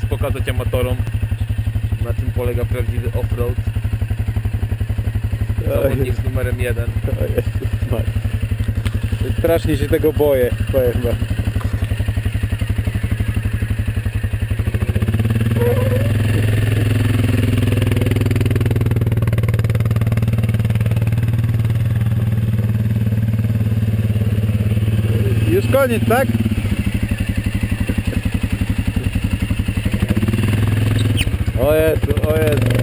czas pokazać amatorom, na czym polega prawdziwy offroad. Zawodnik z numerem jeden. Strasznie się tego boję, powiem wam. Już koniec, tak? Olha, olha.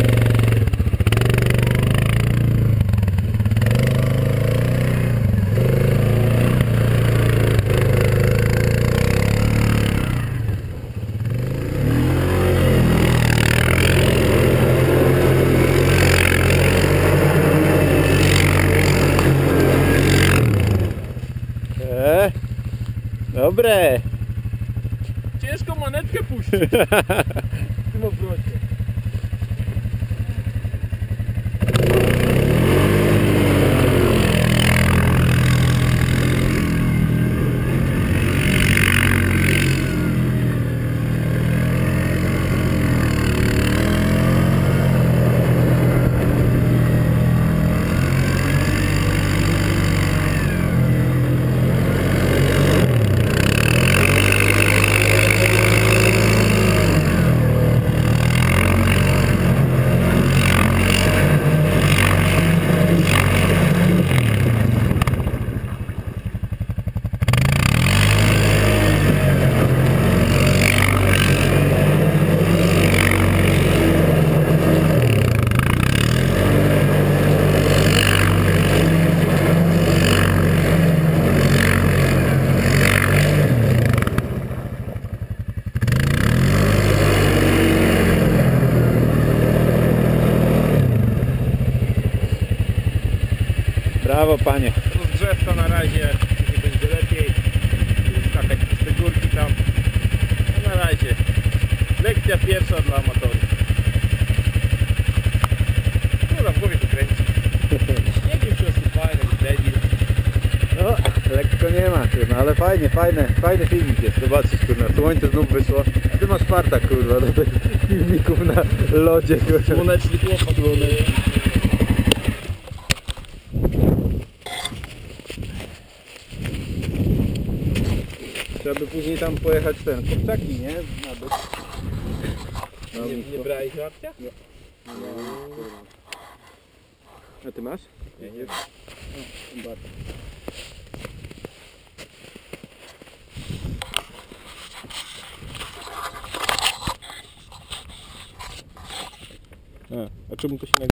Dobre. Ciężko manetkę puścić. Brawo panie. Rozgrzewka na razie, nie będzie lepiej. Skakać przez te górki tam. No na razie. Lekcja pierwsza dla amatorów. Dobra, w głowie się kręci. Śniegiem jak debil. No, lekko nie ma, kurwa, ale fajnie, fajne, fajny filmik jest, zobaczysz, kurwa, słońce znów wyszło, ty masz farta, kurwa, do tych filmików na lodzie, kurwa. Słoneczny chłopak. Trzeba by później tam pojechać ten, kurczaki, nie? Na Nie, nie brałeś żarcia? A ty masz? Nie, nie. Bardzo. A, a czemu to się nagrywa?